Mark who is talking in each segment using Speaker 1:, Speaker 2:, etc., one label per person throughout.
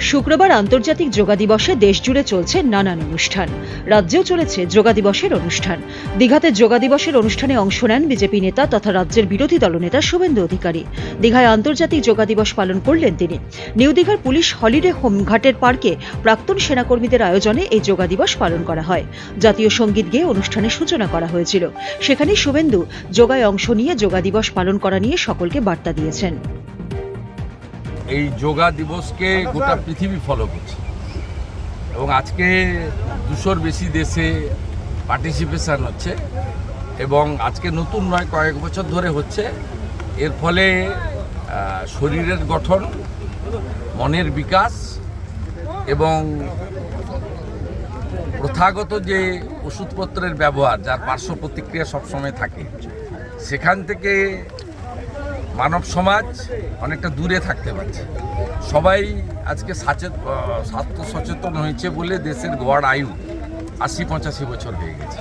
Speaker 1: শুক্রবার আন্তর্জাতিক যোগা দিবসে দেশজুড়ে চলছে নানান অনুষ্ঠান। রাজ্যেও চলেছে যোগা দিবসের অনুষ্ঠান। দীঘাতে যোগা দিবসের অনুষ্ঠানে অংশ নেন বিজেপি নেতা তথা রাজ্যের বিরোধী দলনেতা শুভেন্দু অধিকারী। দীঘায় আন্তর্জাতিক যোগা দিবস পালন করলেন তিনি। নিউ দীঘার পুলিশ হলিডে হোম ঘাটের পার্কে প্রাক্তন সেনাকর্মীদের আয়োজনে এই যোগা দিবস পালন করা হয়। জাতীয় সংগীত গেয়ে অনুষ্ঠানের সূচনা করা হয়েছিল। সেখানে শুভেন্দু যোগায় অংশ নিয়ে যোগা দিবস পালন করা নিয়ে সকলকে বার্তা দিয়েছেন।
Speaker 2: এই যোগা দিবসকে গোটা পৃথিবী ফলো করছে। এবং আজকে দুশোর বেশি দেশে পার্টিসিপেশন হচ্ছে এবং আজকে নতুন নয় কয়েক বছর ধরে হচ্ছে। এর ফলে শরীরের গঠন মনের বিকাশ এবং প্রথাগত যে ওষুধপত্রের ব্যবহার যার পার্শ্ব প্রতিক্রিয়া সবসময় থাকে সেখান থেকে মানব সমাজ অনেকটা দূরে থাকতে পারছে। সবাই আজকে সাচেত আহ, স্বাস্থ্য সচেতন হয়েছে বলে দেশের গড় আয়ু আশি পঁচাশি বছর হয়ে গেছে।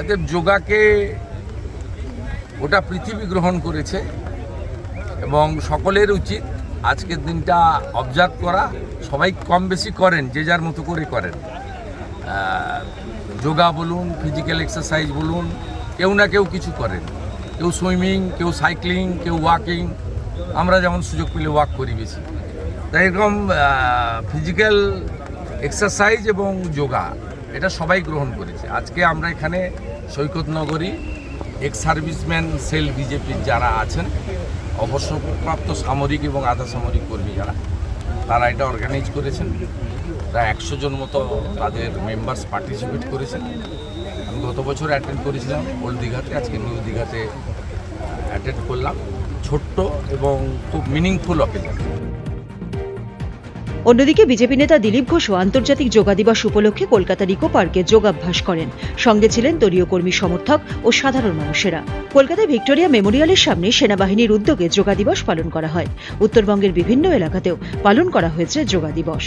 Speaker 2: এতে যোগাকে গোটা পৃথিবী গ্রহণ করেছে এবং সকলের উচিত আজকের দিনটা অবজার্ভ করা। সবাই কম বেশি করেন যে যার মতো করে করেন। যোগা বলুন ফিজিক্যাল এক্সারসাইজ বলুন কেউ না কেউ কিছু করেন। কেউ সুইমিং, কেউ সাইক্লিং, কেউ ওয়াকিং, আমরা যেমন সুযোগ পেলে ওয়াক করি বেশি। তাই এরকম ফিজিক্যাল এক্সারসাইজ এবং যোগা, এটা সবাই গ্রহণ করেছে। আজকে আমরা এখানে সৈকত নগরী এক্স সার্ভিসম্যান সেল বিজেপির যারা আছেন, অবসরপ্রাপ্ত সামরিক এবং আধা সামরিক কর্মী যারা তারা এটা অর্গানাইজ করেছেন। প্রায় একশো জন মতো তাদের মেম্বার্স পার্টিসিপেট করেছেন। আমি গত বছর অ্যাটেন্ড করেছিলাম ওল্ড দীঘাতে, আজকে নিউ দীঘাতে অ্যাটেন্ড করলাম। ছোট্ট এবং খুব মিনিংফুল অকেজন
Speaker 1: অন্যদিকে বিজেপি নেতা দিলীপ ঘোষও আন্তর্জাতিক যোগা দিবস উপলক্ষে কলকাতার ইকো পার্কে যোগাভ্যাস করেন। সঙ্গে ছিলেন দলীয় কর্মী সমর্থক ও সাধারণ মানুষেরা। কলকাতায় ভিক্টোরিয়া মেমোরিয়ালের সামনে সেনাবাহিনীর উদ্যোগে যোগা দিবস পালন করা হয়। উত্তরবঙ্গের বিভিন্ন এলাকাতেও পালন করা হয়েছে যোগা দিবস।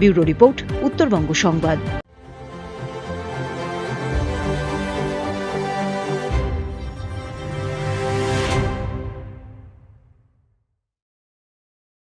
Speaker 1: ব্যুরো রিপোর্ট, উত্তরবঙ্গ সংবাদ।